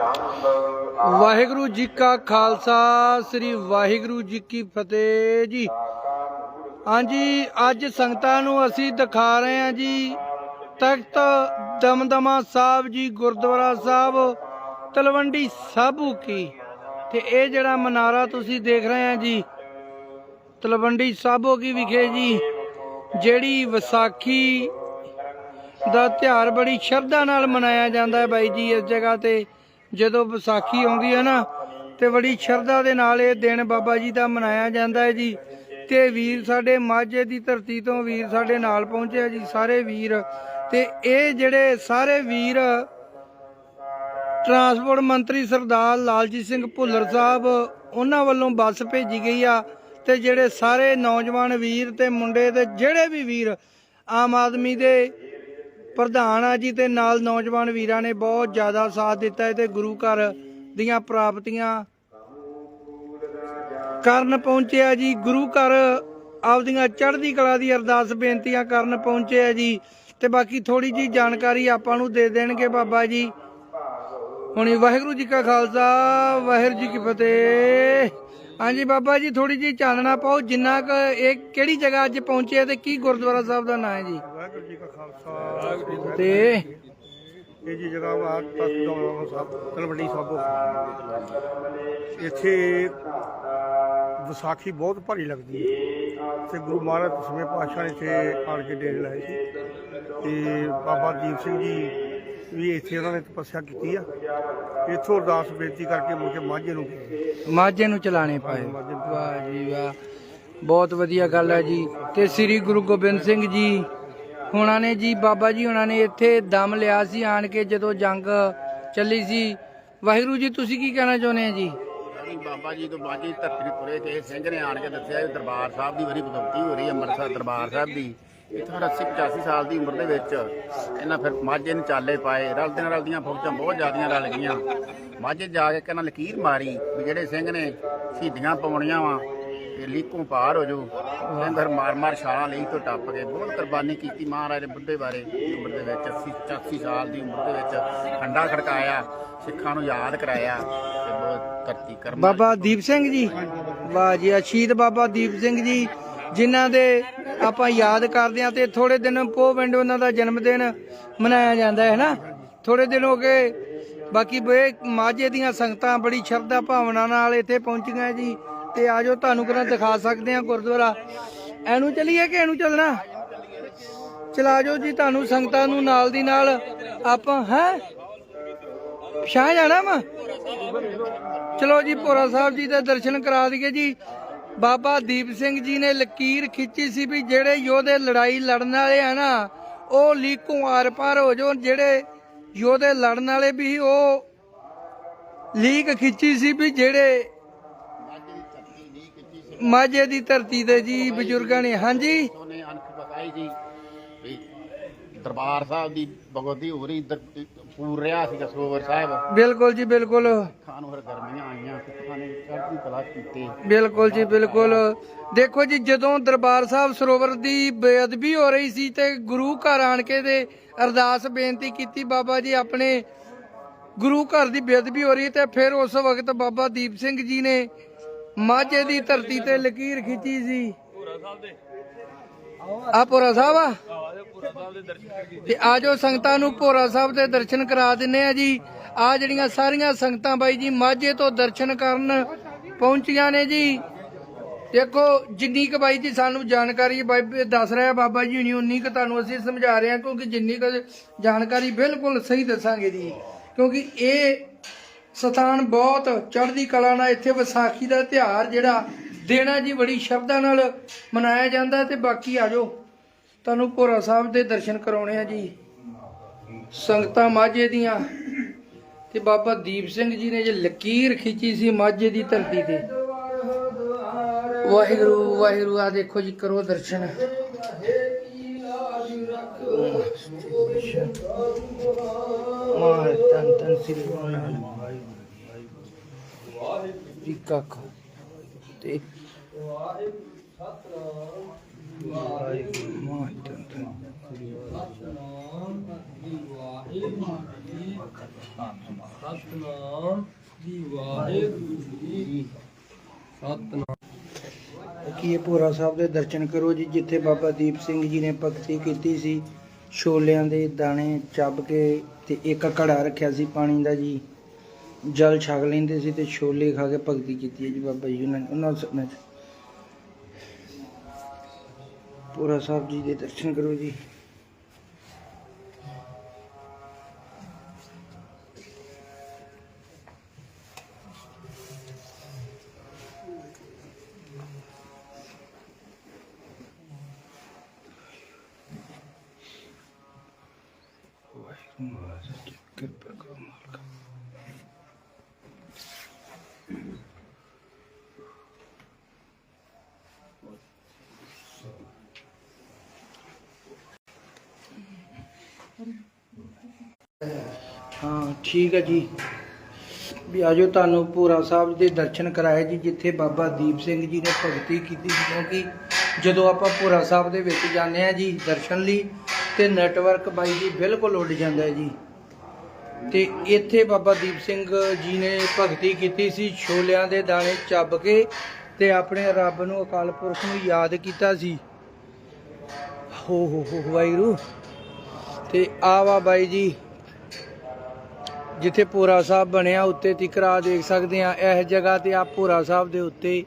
ਵਾਹਿਗੁਰੂ ਜੀ ਕਾ ਖਾਲਸਾ, ਸ੍ਰੀ ਵਾਹਿਗੁਰੂ ਜੀ ਕੀ ਫਤਿਹ ਜੀ। ਹਾਂਜੀ, ਅੱਜ ਸੰਗਤਾਂ ਨੂੰ ਅਸੀਂ ਦਿਖਾ ਰਹੇ ਹਾਂ ਜੀ, ਤਖਤ ਦਮਦਮਾ ਸਾਹਿਬ ਜੀ, ਗੁਰਦੁਆਰਾ ਸਾਹਿਬ, ਤਲਵੰਡੀ ਸਾਬੂ ਕੀ। ਤੇ ਇਹ ਜਿਹੜਾ ਮਨਾਰਾ ਤੁਸੀਂ ਦੇਖ ਰਹੇ ਹੋ ਜੀ, ਤਲਵੰਡੀ ਸਾਬੋ ਕੀ ਵਿਖੇ ਜੀ, ਜਿਹੜੀ ਵਿਸਾਖੀ ਦਾ ਤਿਉਹਾਰ ਬੜੀ ਸ਼ਰਧਾ ਨਾਲ ਮਨਾਇਆ ਜਾਂਦਾ ਹੈ ਬਾਈ ਜੀ ਇਸ ਜਗ੍ਹਾ ਤੇ। ਜਦੋਂ ਵਿਸਾਖੀ ਆਉਂਦੀ ਹੈ ਨਾ, ਤੇ ਬੜੀ ਸ਼ਰਧਾ ਦੇ ਨਾਲ ਇਹ ਦਿਨ ਬਾਬਾ ਜੀ ਦਾ ਮਨਾਇਆ ਜਾਂਦਾ ਹੈ ਜੀ। ਤੇ ਵੀਰ ਸਾਡੇ ਮਾਝੇ ਦੀ ਧਰਤੀ ਤੋਂ ਵੀਰ ਸਾਡੇ ਨਾਲ ਪਹੁੰਚਿਆ ਜੀ, ਸਾਰੇ ਵੀਰ। ਤੇ ਇਹ ਜਿਹੜੇ ਸਾਰੇ ਵੀਰ, ਟਰਾਂਸਪੋਰਟ ਮੰਤਰੀ ਸਰਦਾਰ ਲਾਲਜੀਤ ਸਿੰਘ ਭੁੱਲਰ ਸਾਹਿਬ, ਉਹਨਾਂ ਵੱਲੋਂ ਬੱਸ ਭੇਜੀ ਗਈ ਆ। ਤੇ ਜਿਹੜੇ ਸਾਰੇ ਨੌਜਵਾਨ ਵੀਰ ਤੇ ਮੁੰਡੇ ਤੇ ਜਿਹੜੇ ਵੀ ਵੀਰ, ਆਮ ਆਦਮੀ ਦੇ ਪ੍ਰਧਾਨ ਆ ਜੀ ਤੇ ਨਾਲ ਨੌਜਵਾਨ ਵੀਰਾਂ ਨੇ ਬਹੁਤ ਜ਼ਿਆਦਾ ਸਾਥ ਦਿੱਤਾ ਹੈ ਤੇ ਗੁਰੂ ਘਰ ਦੀਆਂ ਪ੍ਰਾਪਤੀਆਂ ਕਰਨ ਪਹੁੰਚਿਆ ਜੀ। ਗੁਰੂ ਘਰ ਆਪਦੀਆਂ ਚੜ੍ਹਦੀ ਕਲਾ ਦੀ ਅਰਦਾਸ ਬੇਨਤੀਆਂ ਕਰਨ ਪਹੁੰਚਿਆ ਜੀ। ਤੇ ਬਾਕੀ ਥੋੜੀ ਜੀ ਜਾਣਕਾਰੀ ਆਪਾਂ ਨੂੰ ਦੇ ਦੇਣਗੇ ਬਾਬਾ ਜੀ। ਹੁਣੀ ਵਾਹਿਗੁਰੂ ਜੀ ਕਾ ਖਾਲਸਾ, ਵਾਹਿਗੁਰੂ ਜੀ ਕੀ ਫਤਿਹ। ਹਾਂਜੀ ਬਾਬਾ ਜੀ ਥੋੜੀ ਜੀ ਚਾਨਣਾ ਪਾਓ। ਜਿੰਨਾ ਕ ਇਹ ਕਿਹੜੀ ਜਗ੍ਹਾ ਅੱਜ ਪਹੁੰਚੇ ਤੇ ਕੀ ਗੁਰਦੁਆਰਾ ਸਾਹਿਬ ਦਾ ਨਾਮ ਹੈ ਜੀ? ਵਾਹਿਗੁਰੂ ਜੀ ਕਾ ਖਾਲਸਾ। ਤੇ ਇਹ ਜੀ ਜਗ੍ਹਾ ਵਾ ਤਖਤ ਦਮਦਮਾ ਸਾਹਿਬ ਤਲਵੰਡੀ ਸਾਬੋ ਇੱਥੇ ਵਿਸਾਖੀ ਬਹੁਤ ਭਾਰੀ ਲੱਗਦੀ ਹੈ। ਤੇ ਗੁਰੂ ਮਹਾਰਾਜ ਦਸਵੇਂ ਪਾਤਸ਼ਾਹ ਨੇ ਇੱਥੇ ਆਣ ਕੇ ਡੇਰੇ ਲਾਏ ਸੀ। ਤੇ ਬਾਬਾ ਦੀਪ ਸਿੰਘ ਜੀ ਵੀ ਇੱਥੇ ਉਹਨਾਂ ਨੇ ਤਪੱਸਿਆ ਕੀਤੀ ਆ। ਇੱਥੋਂ ਅਰਦਾਸ ਬੇਨਤੀ ਕਰਕੇ ਮੁੜ ਕੇ ਮਾਝੇ ਨੂੰ ਮਾਝੇ ਨੂੰ ਚਲਾਣੇ ਪਾਏ। ਵਾਹ ਜੀ ਵਾਹ। ਬਹੁਤ ਵਧੀਆ ਗੱਲ ਹੈ ਜੀ। ਤੇ ਸ੍ਰੀ ਗੁਰੂ ਗੋਬਿੰਦ ਸਿੰਘ ਜੀ ਹੁਣਾਂ ਨੇ ਜੀ, ਬਾਬਾ ਜੀ ਹੁਣਾਂ ਨੇ ਇੱਥੇ ਦਮ ਲਿਆ ਸੀ, ਆਣ ਕੇ ਜਦੋਂ ਜੰਗ ਚੱਲੀ ਸੀ। ਵਾਹਿਗੁਰੂ ਜੀ, ਤੁਸੀਂ ਕੀ ਕਹਿਣਾ ਚਾਹੁੰਦੇ ਆ ਜੀ? ਬਾਬਾ ਜੀ ਤੋਂ ਬਾਜੀ ਧਰਤੀ ਤੇ ਸਿੰਘ ਨੇ ਆਣ ਕੇ ਦੱਸਿਆ ਵੀ ਦਰਬਾਰ ਸਾਹਿਬ ਦੀ ਬੜੀ ਬਦੌਲਤੀ ਹੋ ਰਹੀ ਹੈ, ਅੰਮ੍ਰਿਤਸਰ ਦਰਬਾਰ ਸਾਹਿਬ ਦੀ। ਇੱਥੇ ਫਿਰ 80 85 ਸਾਲ ਦੀ ਉਮਰ ਦੇ ਵਿੱਚ ਇਹਨਾਂ ਫਿਰ ਮਾਝੇ ਨੂੰ ਚਾਲੇ ਪਾਏ ਰਲਦੇ ਨਾਲ ਰਲਦੀਆਂ ਫੌਜਾਂ ਬਹੁਤ ਜ਼ਿਆਦੀਆਂ ਰਲ ਗਈਆਂ। ਮਾਝੇ ਜਾ ਕੇ ਕਹਿੰਦਾ ਲਕੀਰ ਮਾਰੀ ਵੀ ਜਿਹੜੇ ਸਿੰਘ ਨੇ ਸ਼ਹੀਦੀਆਂ ਪਾਉਣੀਆਂ ਵਾ। ਤੇ ਲੀਕੋਂ ਪਾਰ ਹੋ ਜਾਓ। ਸਿੰਘ ਮਾਰ ਮਾਰ ਛਾਲਾਂ ਲਈ ਤੋਂ ਟੱਪ ਕੇ ਬਹੁਤ ਕੁਰਬਾਨੀ ਕੀਤੀ ਮਹਾਰਾਜ ਦੇ ਬੁੱਢੇ ਬਾਰੇ ਉਮਰ ਦੇ ਵਿੱਚ 80 85 ਸਾਲ ਦੀ ਉਮਰ ਦੇ ਵਿੱਚ ਖੰਡਾ ਖੜਕਾਇਆ, ਸਿੱਖਾਂ ਨੂੰ ਯਾਦ ਕਰਾਇਆ ਤੇ ਬਹੁਤ ਧਰਤੀ ਕਰਮ ਬਾਬਾ ਦੀਪ ਸਿੰਘ ਜੀ। ਵਾਹ ਜੀ ਆਹ ਸ਼ਹੀਦ ਬਾਬਾ ਦੀਪ ਸਿੰਘ ਜੀ, ਜਿਨ੍ਹਾਂ ਦੇ ਆਪਾਂ ਯਾਦ ਕਰਦੇ ਆ ਤੇ ਥੋੜੇ ਦਿਨ ਪੋ ਪਿੰਡ ਉਹਨਾਂ ਦਾ ਜਨਮ ਦਿਨ ਮਨਾਇਆ ਜਾਂਦਾ ਹੈ ਨਾ। ਥੋੜੇ ਦਿਨ ਹੋ ਗਏ, ਬਾਕੀ ਬੇ ਮਾਝੇ ਦੀਆਂ ਸੰਗਤਾਂ ਬੜੀ ਸ਼ਰਧਾ ਭਾਵਨਾ ਨਾਲ ਇੱਥੇ ਪਹੁੰਚੀਆਂ ਜੀ। ਤੇ ਆਜੋ ਤੁਹਾਨੂੰ ਕਿਹਨਾਂ ਦਿਖਾ ਸਕਦੇ ਆ ਗੁਰਦੁਆਰਾ। ਐਨੂੰ ਚਲੀਏ ਕਿ ਐਨੂੰ ਚੱਲਣਾ? ਚਲਾ ਜਾਓ ਜੀ, ਤੁਹਾਨੂੰ ਸੰਗਤਾਂ ਨੂੰ ਨਾਲ ਦੀ ਨਾਲ ਆਪਾਂ, ਹੈ? ਸ਼ਾਹ ਜਾਣਾ ਵਾ ਚਲੋ ਜੀ, ਭੋਰਾ ਸਾਹਿਬ ਜੀ ਦੇ ਦਰਸ਼ਨ ਕਰਾ ਦਈਏ ਜੀ। ਬਾਬਾ ਦੀਪ ਸਿੰਘ ਜੀ ਨੇ ਲਕੀਰ ਖਿੱਚੀ ਸੀ ਵੀ ਜਿਹੜੇ ਯੋਧੇ ਲੜਾਈ ਲੜਨ ਵਾਲੇ ਆ ਨਾ, ਉਹ ਲੀਕੋਂ ਆਰ ਪਾਰ ਹੋ ਜਾਓ। ਜਿਹੜੇ ਯੋਧੇ ਲੜਨ ਵਾਲੇ ਵੀ ਉਹ ਲੀਕ ਖਿੱਚੀ ਸੀ ਵੀ ਜਿਹੜੇ ਮਾਝੇ ਦੀ ਧਰਤੀ ਤੇ ਜੀ ਬਜ਼ੁਰਗਾਂ ਨੇ ਹਾਂਜੀ। ਉਹਨੇ ਅਨਖ ਬਤਾਈ ਜੀ ਵੀ ਦਰਬਾਰ ਸਾਹਿਬ ਦੀ ਭਗਵਤੀ ਹੋ ਰਹੀ ਦਰ- ਪੂਰ ਰਿਹਾ ਸੀ ਸਰੋਵਰ ਸਾਹਿਬ। ਬਿਲਕੁਲ ਜੀ ਬਿਲਕੁਲ। ਖਾਨ ਹੋਰ ਗਰਮੀਆਂ ਆਈਆਂ ਸਿੱਖਾਂ ਨੇ ਚੜ੍ਹਦੀ ਕਲਾ ਕੀਤੀ। ਬਿਲਕੁਲ ਜੀ ਬਿਲਕੁਲ। ਦੇਖੋ ਜੀ ਜਦੋਂ ਦਰਬਾਰ ਸਾਹਿਬ ਸਰੋਵਰ ਦੀ ਬੇਅਦਬੀ ਹੋ ਰਹੀ ਸੀ ਤੇ ਗੁਰੂ ਘਰ ਆਣ ਕੇ ਤੇ ਅਰਦਾਸ ਬੇਨਤੀ ਕੀਤੀ ਬਾਬਾ ਜੀ ਆਪਣੇ ਗੁਰੂ ਘਰ ਦੀ ਬੇਅਦਬੀ ਹੋ ਰਹੀ ਤੇ ਫਿਰ ਉਸ ਵਕਤ ਬਾਬਾ ਦੀਪ ਸਿੰਘ ਜੀ ਨੇ ਮਾਝੇ ਦੀ ਧਰਤੀ ਤੇ ਲਕੀਰ ਖਿੱਚੀ ਸੀ। ਆ? ਭੋਰਾ ਸਾਹਿਬ ਆ ਤੇ ਆਜੋ ਸੰਗਤਾਂ ਨੂੰ ਭੋਰਾ ਸਾਹਿਬ ਦੇ ਦਰਸ਼ਨ ਕਰਾ ਦਿੰਨੇ ਆ ਜੀ। ਆ ਜਿਹੜੀਆਂ ਸਾਰੀਆਂ ਸੰਗਤਾਂ ਬਾਈ ਜੀ ਮਾਝੇ ਤੋਂ ਦਰਸ਼ਨ ਕਰਨ ਪਹੁੰਚੀਆਂ ਨੇ ਜੀ। ਦੇਖੋ ਜਿੰਨੀ ਕੁ ਬਾਈ ਜੀ ਸਾਨੂੰ ਜਾਣਕਾਰੀ ਬਾਈ ਦੱਸ ਰਿਹਾ ਬਾਬਾ ਜੀ ਹੁਣੀ ਉਨੀ ਕੁ ਤੁਹਾਨੂੰ ਅਸੀਂ ਸਮਝਾ ਰਹੇ ਹਾਂ ਕਿਉਂਕਿ ਜਿੰਨੀ ਕੁ ਜਾਣਕਾਰੀ ਬਿਲਕੁਲ ਸਹੀ ਦੱਸਾਂਗੇ ਜੀ। ਕਿਉਂਕਿ ਇਹ ਸਥਾਨ ਬਹੁਤ, ਚੜ੍ਹਦੀ ਕਲਾ ਨਾਲ ਇੱਥੇ ਵਿਸਾਖੀ ਦਾ ਤਿਉਹਾਰ ਜਿਹੜਾ ਦੇਣਾ ਜੀ ਬੜੀ ਸ਼ਰਧਾ ਨਾਲ ਮਨਾਇਆ ਜਾਂਦਾ ਤੇ ਬਾਕੀ ਆਜੋ। ਤੁਹਾਨੂੰ ਭੋਰਾ ਸਾਹਿਬ ਦੇ ਦਰਸ਼ਨ ਕਰਾਉਣੇ ਆ ਜੀ। ਸੰਗਤਾਂ ਮਾਝੇ ਦੀਆਂ ਤੇ ਬਾਬਾ ਦੀਪ ਸਿੰਘ ਜੀ ਨੇ ਜੇ ਲਕੀਰ ਖਿੱਚੀ ਸੀ ਮਾਝੇ ਦੀ ਧਰਤੀ ਤੇ। ਵਾਹਿਗੁਰੂ ਵਾਹਿਗੁਰੂ ਆ ਦੇਖੋ ਜੀ, ਕਰੋ ਦਰਸ਼ਨ। ਮਾਰ ਤਨ ਤਨ ਸ੍ਰੀ ਗੁਰੂ ਨਾਨਕ ਜੀ। ਕਾ ਤੇ ਵਾਹਿਗੁਰੂ ਮਾਰ ਤਨ ਤਨ ਸਤਨਾਮ ਜੀ ਵਾਹਿਗੁਰੂ ਜੀ ਸਤਨਾਮ ਕੀ ਭੋਰਾ ਸਾਹਿਬ ਦੇ ਦਰਸ਼ਨ ਕਰੋ ਜੀ, ਜਿੱਥੇ ਬਾਬਾ ਦੀਪ ਸਿੰਘ ਜੀ ਨੇ ਭਗਤੀ ਕੀਤੀ ਸੀ, ਛੋਲਿਆਂ ਦੇ ਦਾਣੇ ਚੱਬ ਕੇ ਤੇ ਇੱਕ ਘੜਾ ਰੱਖਿਆ ਸੀ ਪਾਣੀ ਦਾ ਜੀ। ਜਲ ਛਕ ਲੈਂਦੇ ਸੀ ਤੇ ਛੋਲੇ ਖਾ ਕੇ ਭਗਤੀ ਕੀਤੀ ਹੈ ਜੀ ਬਾਬਾ ਜੀ ਉਹਨਾਂ ਨੇ। ਉਹਨਾਂ ਸਮੇਂ 'ਚ। ਸਾਹਿਬ ਜੀ ਦੇ ਦਰਸ਼ਨ ਕਰੋ ਜੀ। ਕਿਰਪਾ ਕਰੋ ਮਾਲਕ ਹਾਂ, ਠੀਕ ਹੈ ਜੀ। ਵੀ ਆਜੋ ਤੁਹਾਨੂੰ ਭੂਰਾ ਸਾਹਿਬ ਦੇ ਦਰਸ਼ਨ ਕਰਾਏ ਜੀ, ਜਿੱਥੇ ਬਾਬਾ ਦੀਪ ਸਿੰਘ ਜੀ ਨੇ ਭਗਤੀ ਕੀਤੀ ਕਿਉਂਕਿ ਜਦੋਂ ਆਪਾਂ ਭੂਰਾ ਸਾਹਿਬ ਦੇ ਵਿੱਚ ਜਾਂਦੇ ਆ ਜੀ ਦਰਸ਼ਨ ਲਈ ਤੇ ਨੈਟਵਰਕ ਬਾਈ ਜੀ ਬਿਲਕੁਲ ਉੱਡ ਜਾਂਦਾ ਹੈ ਜੀ। ਤੇ ਇੱਥੇ ਬਾਬਾ ਦੀਪ ਸਿੰਘ ਜੀ ਨੇ ਭਗਤੀ ਕੀਤੀ ਸੀ, ਛੋਲਿਆਂ ਦੇ ਦਾਣੇ ਚੱਬ ਕੇ ਤੇ ਆਪਣੇ ਰੱਬ ਨੂੰ ਅਕਾਲ ਪੁਰਖ ਨੂੰ ਯਾਦ ਕੀਤਾ ਸੀ। ਹੋ ਹੋ ਹੋ, ਵਾਹਿਗੁਰੂ। ਤੇ ਆਵਾ ਬਾਈ ਜੀ, ਜਿੱਥੇ ਪੂਰਾ ਸਾਹਿਬ ਬਣਿਆ, ਉੱਤੇ ਤਿਕਰਾ ਦੇਖ ਸਕਦੇ ਆ ਇਸ ਜਗ੍ਹਾ ਤੇ ਆ ਪੂਰਾ ਸਾਹਿਬ ਦੇ ਉੱਤੇ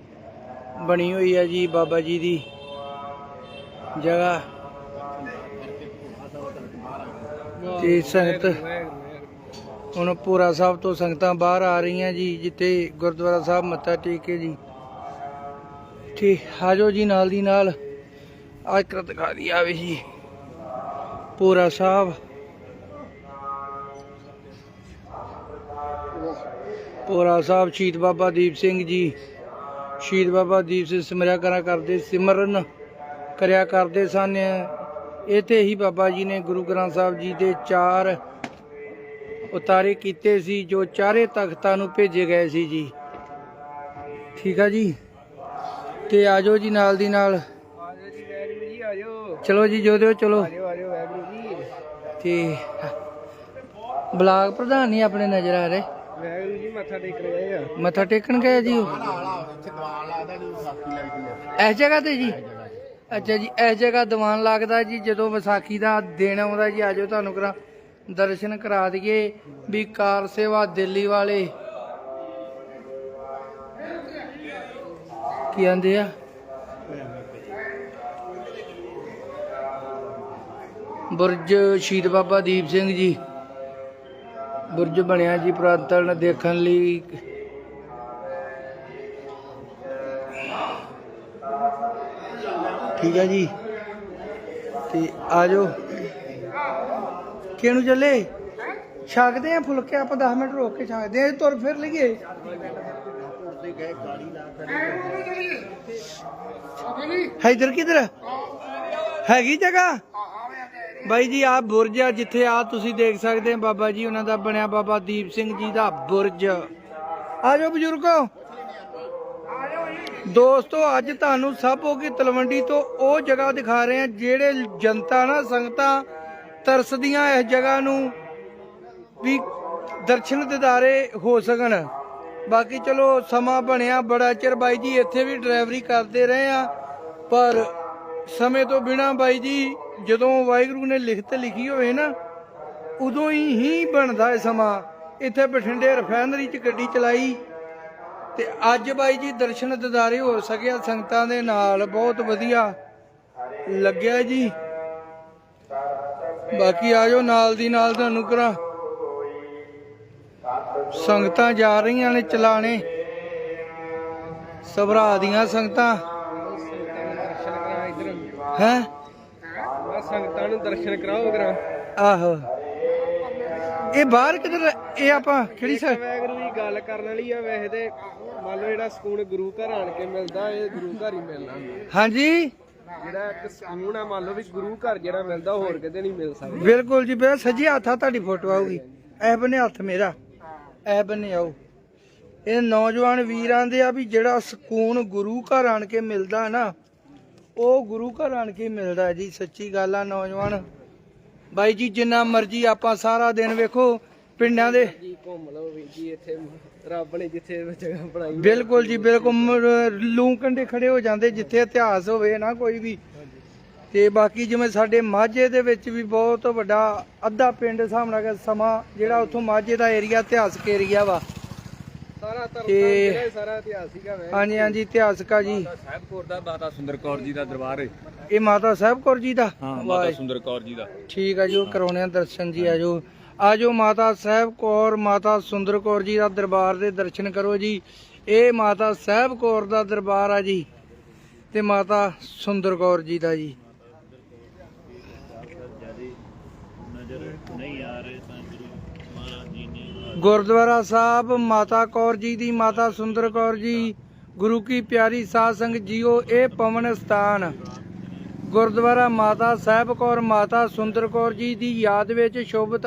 ਬਣੀ ਹੋਈ ਹੈ ਜੀ ਬਾਬਾ ਜੀ ਦੀ ਜਗ੍ਹਾ। ਤੇ ਸੰਗਤ। ਹੁਣ ਪੂਰਾ ਸਾਹਿਬ ਤੋਂ ਸੰਗਤਾਂ ਬਾਹਰ ਆ ਰਹੀਆਂ ਜੀ, ਜਿੱਥੇ ਗੁਰਦੁਆਰਾ ਸਾਹਿਬ ਮੱਥਾ ਟੇਕੇ ਜੀ। ਠੀਕ ਆਜੋ ਜੀ ਨਾਲ ਦੀ ਨਾਲ। ਅੱਜ ਕਰ ਦਿਖਾ ਦੀ ਆਵੇ ਜੀ। ਪੂਰਾ ਸਾਹਿਬ। ਪੂਰਾ ਸਾਹਿਬ, ਸ਼ਹੀਦ ਬਾਬਾ ਦੀਪ ਸਿੰਘ ਜੀ। ਸ਼ਹੀਦ ਬਾਬਾ ਦੀਪ ਸਿੰਘ ਸਿਮਰਿਆ ਕਰਾ ਕਰਦੇ, ਸਿਮਰਨ ਕਰਿਆ ਕਰਦੇ ਸਨ। ਇੱਥੇ ਹੀ ਬਾਬਾ ਜੀ ਨੇ ਗੁਰੂ ਗ੍ਰੰਥ ਸਾਹਿਬ ਜੀ ਦੇ ਚਾਰ ਉਤਾਰੇ ਕੀਤੇ ਸੀ, ਜੋ ਚਾਰੇ ਤਖਤਾਂ ਨੂੰ ਭੇਜੇ ਗਏ ਸੀ ਜੀ। ਠੀਕ ਆ ਜੀ? ਤੇ ਆਜੋ ਜੀ ਨਾਲ ਦੀ ਨਾਲ। ਜੀ ਵਾਹਿਗੁਰੂ ਜੀ ਚਲੋ ਜੀ ਜੋਦਿਓ ਚਲੋ। ਤੇ ਬਲਾਕ ਪ੍ਰਧਾਨ ਨਹੀਂ ਆਪਣੇ ਨਜ਼ਰ ਆ ਰਹੇ? ਵਾਹਿਗੁਰੂ ਜੀ ਮੱਥਾ ਟੇਕ ਰਹੇ ਆ। ਮੱਥਾ ਟੇਕਣ ਗਏ ਜੀ ਉਹ? ਇਸ ਜਗ੍ਹਾ ਤੇ ਜੀ? ਅੱਛਾ ਜੀ, ਇਸ ਜਗ੍ਹਾ ਦੀਵਾਨ ਲੱਗਦਾ ਜੀ, ਜਦੋਂ ਵਿਸਾਖੀ ਦਾ ਦਿਨ ਆਉਂਦਾ ਜੀ, ਆਜੋ ਤੁਹਾਨੂੰ ਕਰਾਂ ਦਰਸ਼ਨ ਕਰਾ ਦਈਏ ਵੀ ਕਾਰ ਸੇਵਾ ਦਿੱਲੀ ਵਾਲੇ। ਕੀ ਆਂਦੇ ਆ? ਬੁਰਜ ਸ਼ਹੀਦ ਬਾਬਾ ਦੀਪ ਸਿੰਘ ਜੀ। ਬੁਰਜ ਬਣਿਆ ਜੀ, ਪੁਰਾਤਨ ਦੇਖਣ ਲਈ। ਠੀਕ ਹੈ ਜੀ। ਤੇ ਆਜੋ ਕਿਹਨੂੰ ਚੱਲੇ? ਛਕਦੇ ਆ ਫੁਲਕੇ, ਆਪਾਂ 10 ਮਿੰਟ ਰੋਕ ਕੇ ਛਕਦੇ ਆ ਤੁਰ ਫਿਰ ਲਈਏ। ਹੈਦਰ ਕਿਧਰ? ਹੈਗੀ ਜਗ੍ਹਾ? ਬਾਈ ਜੀ ਆ ਬੁਰਜ ਆ, ਜਿੱਥੇ ਆ ਤੁਸੀਂ ਦੇਖ ਸਕਦੇ ਆ ਬਾਬਾ ਜੀ, ਉਹਨਾਂ ਦਾ ਬਣਿਆ ਬਾਬਾ ਦੀਪ ਸਿੰਘ ਜੀ ਦਾ ਬੁਰਜ। ਆ ਜਾਓ ਬਜ਼ੁਰਗੋ। ਦੋਸਤੋ, ਅੱਜ ਤੁਹਾਨੂੰ ਸਭ ਹੋ ਕੀ ਤਲਵੰਡੀ ਤੋਂ ਉਹ ਜਗ੍ਹਾ ਦਿਖਾ ਰਹੇ ਹਾਂ ਜਿਹੜੇ ਜਨਤਾ ਨਾ ਸੰਗਤਾਂ ਤਰਸਦੀਆਂ ਇਸ ਜਗ੍ਹਾ ਨੂੰ ਵੀ ਦਰਸ਼ਨ ਦਿਦਾਰੇ ਹੋ ਸਕਣ। ਬਾਕੀ ਚਲੋ, ਸਮਾਂ ਬਣਿਆ ਬੜਾ ਚਿਰ। ਬਾਈ ਜੀ, ਇੱਥੇ ਵੀ ਡਰਾਈਵਰੀ ਕਰਦੇ ਰਹੇ ਆ ਪਰ ਸਮੇਂ ਤੋਂ ਬਿਨਾ ਬਾਈ ਜੀ, ਜਦੋਂ ਵਾਹਿਗੁਰੂ ਨੇ ਲਿਖਤ ਲਿਖੀ ਹੋਵੇ ਨਾ, ਉਦੋਂ ਹੀ ਹੀ ਬਣਦਾ ਹੈ ਸਮਾਂ। ਇੱਥੇ ਬਠਿੰਡੇ ਰਿਫਾਈਨਰੀ 'ਚ ਗੱਡੀ ਚਲਾਈ। ਤੇ ਅੱਜ ਬਾਈ ਜੀ ਦਰਸ਼ਨ ਦਿਦਾਰੇ ਹੋ ਸਕਿਆ ਸੰਗਤਾਂ ਦੇ ਨਾਲ ਬਹੁਤ ਵਧੀਆ ਲੱਗਿਆ ਜੀ। ਬਾਕੀ ਆਜੋ ਨਾਲ ਦੀ ਨਾਲ ਤੁਹਾਨੂੰ ਕਰਾਂ। ਸੰਗਤਾਂ ਜਾ ਰਹੀਆਂ ਨੇ ਚਲਾਣੇ। ਸਭਰਾ ਦੀਆਂ ਸੰਗਤਾਂ। ਹੈ? ਸੰਗਤਾਂ ਨੂੰ ਦਰਸ਼ਨ ਕਰਾਓ ਕਰਾ ਆਹੋ। ਇਹ ਬਾਹਰ ਕਿਧਰ ਇਹ ਆਪਾਂ ਕਿਹੜੀ ਸਾਈਡ ਵਾਹਿਗੁਰੂ ਜੀ ਗੱਲ ਕਰਨ ਵਾਲੀ ਆ ਵੈਸੇ ਤੇ ਮੰਨ ਲਓ ਜਿਹੜਾ ਸਕੂਨ ਗੁਰੂ ਘਰ ਆਣ ਕੇ ਮਿਲਦਾ ਇਹ ਗੁਰੂ ਘਰ ਹੀ ਮਿਲਣਾ। ਹਾਂਜੀ। ਜਿਹੜਾ ਇੱਕ ਸਕੂਨ ਆ ਮੰਨ ਲਓ ਵੀ ਗੁਰੂ ਘਰ ਜਿਹੜਾ ਮਿਲਦਾ ਹੋਰ ਕਿਤੇ ਨਹੀਂ ਮਿਲ ਸਕਦਾ। ਬਿਲਕੁਲ ਜੀ ਬੇ ਸੱਜੇ ਹੱਥ ਤੁਹਾਡੀ ਫੋਟੋ ਆਊਗੀ। ਐ ਬੰਨੇ ਹੱਥ ਮੇਰਾ। ਐ ਬੰਨੇ ਆਊ ਇਹ ਨੌਜਵਾਨ ਵੀਰਾਂ ਦੇ ਆ ਵੀ ਜਿਹੜਾ ਸਕੂਨ ਗੁਰੂ ਘਰ ਆਣ ਕੇ ਮਿਲਦਾ ਨਾ ਉਹ ਗੁਰੂ ਘਰ ਆਣ ਕੇ ਮਿਲਦਾ ਜੀ ਸੱਚੀ ਗੱਲ ਆ ਨੌਜਵਾਨ। ਬਾਈ ਜੀ ਜਿੰਨਾ ਮਰਜ਼ੀ ਆਪਾਂ ਸਾਰਾ ਦਿਨ ਵੇਖੋ ਪਿੰਡਾਂ ਦੇ। ਜੀ ਘੁੰਮ ਲਓ ਵੀ ਜੀ ਇੱਥੇ ਰੱਬ ਨੇ ਜਿੱਥੇ ਜਗ੍ਹਾ ਬਣਾਈ ਬਿਲਕੁਲ ਜੀ ਬਿਲਕੁਲ। ਲੂੰ ਕੰਡੇ ਖੜੇ ਹੋ ਜਾਂਦੇ ਜਿੱਥੇ ਇਤਿਹਾਸ ਹੋਵੇ ਨਾ ਕੋਈ ਵੀ। ਤੇ ਬਾਕੀ ਜਿਵੇਂ ਸਾਡੇ ਮਾਝੇ ਦੇ ਵਿੱਚ ਵੀ ਬਹੁਤ ਵੱਡਾ ਅੱਧਾ ਪਿੰਡ ਹਿਸਾਬ ਨਾਲ ਸਮਾਂ ਜਿਹੜਾ ਉੱਥੋਂ ਮਾਝੇ ਦਾ ਏਰੀਆ ਇਤਿਹਾਸਕ ਏਰੀਆ ਵਾ। ਸਾਰਾ ਧਰਮ ਤੇ- ਜਿਹੜਾ ਸਾਰਾ ਇਤਿਹਾਸਿਕ ਹੈ ਹਾਂਜੀ ਹਾਂਜੀ ਇਤਿਹਾਸਕ ਆ ਜੀ। ਸਾਹਿਬਪੁਰ ਦਾ ਮਾਤਾ ਸੁੰਦਰ ਕੌਰ ਜੀ ਦਾ ਦਰਬਾਰ ਹੈ। ਇਹ ਮਾਤਾ ਸਾਹਿਬ ਕੌਰ ਜੀ ਦਾ? ਹਾਂ ਮਾਤਾ ਸੁੰਦਰ ਕੌਰ ਜੀ ਦਾ। ਠੀਕ ਆ ਜੀ ਉਹ ਕਰਾਉਣੇ ਆ ਦਰਸ਼ਨ ਜੀ ਆਜੋ ਆਜੋ ਮਾਤਾ ਸਾਹਿਬ ਕੌਰ ਮਾਤਾ ਸੁੰਦਰ ਕੌਰ ਜੀ ਦਾ ਦਰਬਾਰ ਦੇ ਦਰਸ਼ਨ ਕਰੋ ਜੀ। ਇਹ ਮਾਤਾ ਸਾਹਿਬ ਕੌਰ ਦਾ ਦਰਬਾਰ ਆ ਜੀ ਤੇ ਮਾਤਾ ਸੁੰਦਰ ਕੌਰ ਜੀ ਦਾ ਜੀ। ਗੁਰਦੁਆਰਾ ਸਾਹਿਬ, ਮਾਤਾ ਕੌਰ ਜੀ ਦੀ, ਮਾਤਾ ਸੁੰਦਰ ਕੌਰ ਜੀ, ਗੁਰੂ ਕੀ ਪਿਆਰੀ ਸਾਧ ਸੰਗਤ ਜੀਓ, ਇਹ ਪਵਨ ਸਥਾਨ। ਗੁਰਦੁਆਰਾ ਮਾਤਾ ਸਾਹਿਬ ਕੌਰ, ਮਾਤਾ ਸੁੰਦਰ ਕੌਰ ਜੀ ਦੀ ਯਾਦ ਵਿੱਚ ਸ਼ੋਭਤ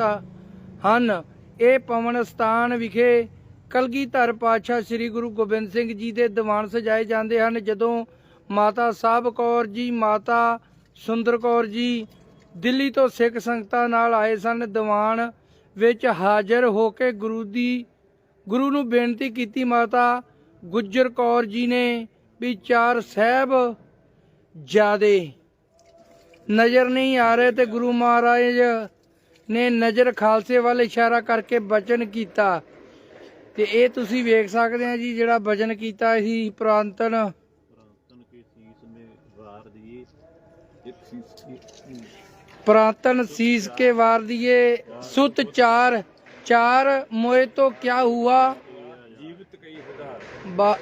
ਹਨ। ਇਹ ਪਵਨ ਸਥਾਨ ਵਿਖੇ ਕਲਗੀਧਰ ਪਾਤਸ਼ਾਹ ਸ੍ਰੀ ਗੁਰੂ ਗੋਬਿੰਦ ਸਿੰਘ ਜੀ ਦੇ ਦੀਵਾਨ ਸਜਾਏ ਜਾਂਦੇ ਹਨ, ਜਦੋਂ ਮਾਤਾ ਸਾਹਿਬ ਕੌਰ ਜੀ, ਮਾਤਾ ਸੁੰਦਰ ਕੌਰ ਜੀ ਦਿੱਲੀ ਤੋਂ ਸਿੱਖ ਸੰਗਤਾਂ ਨਾਲ ਆਏ ਸਨ। ਦੀਵਾਨ ਵਿੱਚ ਹਾਜ਼ਰ ਹੋ ਕੇ ਗੁਰੂ ਦੀ, ਗੁਰੂ ਨੂੰ ਬੇਨਤੀ ਕੀਤੀ ਮਾਤਾ ਗੁੱਜਰ ਕੌਰ ਜੀ ਨੇ ਵੀ ਚਾਰ ਸਾਹਿਬ ਜਿਆਦੇ ਨਜ਼ਰ ਨਹੀਂ ਆ ਰਹੇ ਤੇ ਗੁਰੂ ਮਹਾਰਾਜ ਨੇ ਨਜ਼ਰ ਖਾਲਸੇ ਵੱਲ ਇਸ਼ਾਰਾ ਕਰਕੇ ਬਚਨ ਕੀਤਾ। ਤੇ ਇਹ ਤੁਸੀਂ ਵੇਖ ਸਕਦੇ ਆ ਜੀ ਜਿਹੜਾ ਬਚਨ ਕੀਤਾ ਸੀ ਪ੍ਰਾਂਤਨ। प्रातन शीश के वार दिए सुत चार चार मोए तो क्या हुआ बा-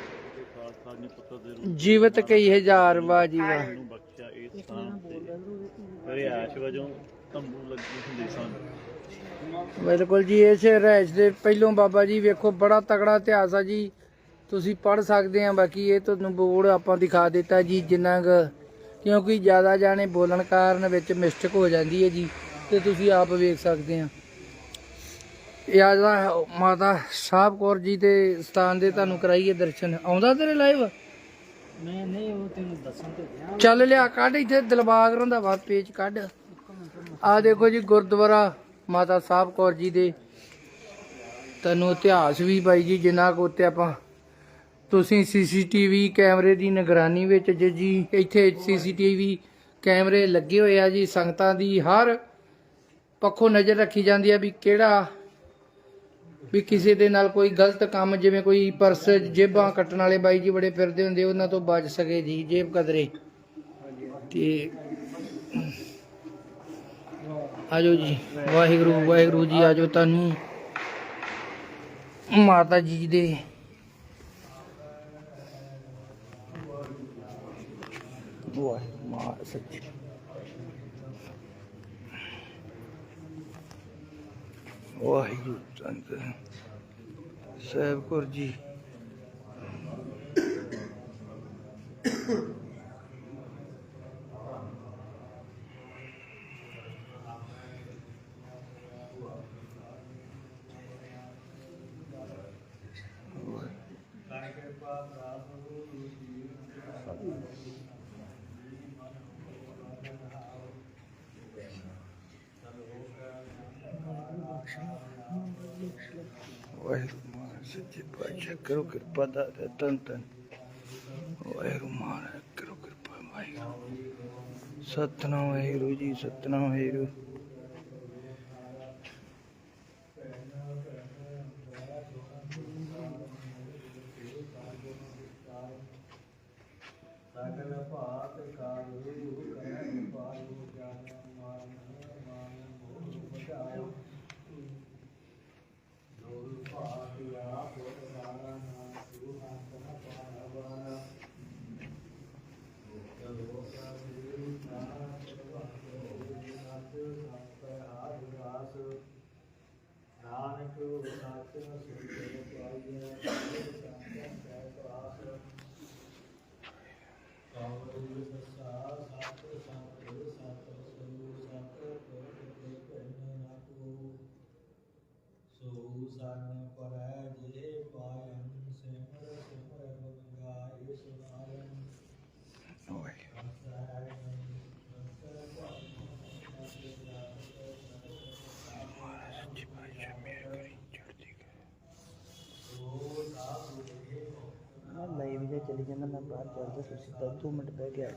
ਜੀਵਤ ਕਈ ਹਜ਼ਾਰ ਵਾਹ ਜੀ ਵਾਹ ਬਖਸ਼ਿਆ ਇਸ ਥਾਂ ਤੇ ਰਿਹਾਇਸ਼ ਵਜੋਂ ਤੰਬੂ ਲੱਗੇ ਹੁੰਦੇ ਸਨ ਬਿਲਕੁਲ ਜੀ ਇਸ ਰਹਿਸ਼ ਦੇ ਪਹਿਲੋਂ ਬਾਬਾ ਜੀ ਵੇਖੋ ਬੜਾ ਤਗੜਾ ਇਤਿਹਾਸ ਆ ਜੀ ਤੁਸੀਂ ਪੜ ਸਕਦੇ ਆ ਬਾਕੀ ਇਹ ਤੁਹਾਨੂੰ ਬੋਰਡ ਆਪਾਂ ਦਿਖਾ ਦਿੱਤਾ ਜੀ ਜਿੰਨਾ ਕੁ ਕਿਉਂਕਿ ਜ਼ਿਆਦਾ ਜਾਣੇ ਬੋਲਣ ਕਾਰਨ ਵਿੱਚ ਮਿਸਟੇਕ ਹੋ ਜਾਂਦੀ ਹੈ ਜੀ ਤੇ ਤੁਸੀਂ ਆਪ ਵੇਖ ਸਕਦੇ ਆ। ਇਹ ਆ ਜਿਹੜਾ ਮਾਤਾ ਸਾਹਿਬ ਕੌਰ ਜੀ ਦੇ ਸਥਾਨ ਦੇ ਤੁਹਾਨੂੰ ਕਰਾਈਏ ਦਰਸ਼ਨ। ਆਉਂਦਾ ਤੇਰੇ ਲਾਈਵ ਮੈਂ ਨਹੀਂ ਉਹ ਤੈਨੂੰ ਦੱਸਣ ਤੇ ਗਿਆ। ਚੱਲ ਲਿਆ ਕੱਢ ਇੱਥੇ ਦਿਲਬਾਗ ਰੰਧਾਵਾ ਪੇਜ ਕੱਢ। ਆ ਦੇਖੋ ਜੀ ਗੁਰਦੁਆਰਾ ਮਾਤਾ ਸਾਹਿਬ ਕੌਰ ਜੀ ਦੇ। ਤੈਨੂੰ ਇਤਿਹਾਸ ਵੀ ਬਾਈ ਜੀ ਜਿੰਨਾ ਕੁ ਉੱਤੇ ਆਪਾਂ ਤੁਸੀਂ ਸੀਸੀਟੀਵੀ ਕੈਮਰੇ ਦੀ ਨਿਗਰਾਨੀ ਵਿੱਚ ਜੇ ਜੀ ਇੱਥੇ ਸੀਸੀਟੀਵੀ ਕੈਮਰੇ ਲੱਗੇ ਹੋਏ ਆ ਜੀ, ਸੰਗਤਾਂ ਦੀ ਹਰ ਪੱਖੋਂ ਨਜ਼ਰ ਰੱਖੀ ਜਾਂਦੀ ਆ ਵੀ ਕਿਹੜਾ, ਵੀ ਕਿਸੇ ਦੇ ਨਾਲ ਕੋਈ ਗਲਤ ਕੰਮ, ਜਿਵੇਂ ਕੋਈ ਪਰਸ ਜੇਬਾਂ ਕੱਟਣ ਵਾਲੇ ਬਾਈ ਜੀ ਬੜੇ ਫਿਰਦੇ ਹੁੰਦੇ, ਉਹਨਾਂ ਤੋਂ ਬਚ ਸਕੇ ਜੀ ਜੇਬ ਕਦਰੇ। ਤੇ ਆਜੋ ਜੀ, ਵਾਹਿਗੁਰੂ ਵਾਹਿਗੁਰੂ ਜੀ ਆਜੋ ਤੁਹਾਨੂੰ। ਮਾਤਾ ਜੀ ਦੇ ਵਾਹਿਗੁਰੂ ਮਾਂ ਸੱਚੀ ਵਾਹਿਗੁਰੂ ਸੰਤ ਸਾਹਿਬ ਕੌਰ ਜੀ ਵਾਹਿਗੁਰੂ ਮਹਾਰਾਜ ਸੱਚੇ ਪਾਤਸ਼ਾਹ ਕਰੋ ਕਿਰਪਾ ਦਾ ਤਨ ਤਨ ਵਾਹਿਗੁਰੂ ਮਹਾਰਾਜ ਕਰੋ ਕਿਰਪਾ, ਵਾਹਿਗੁਰੂ। ਸਤਨਾਮ, ਵਾਹਿਗੁਰੂ ਜੀ, ਸਤਨਾਮ ਵਾਹਿਗੁਰੂ ਵਾਹਿਗੁਰੂ। ਚਲੀ ਜਾਂਦਾ ਮੈਂ ਬਾਹਰ 2 ਮਿੰਟ ਬਹਿ ਗਿਆ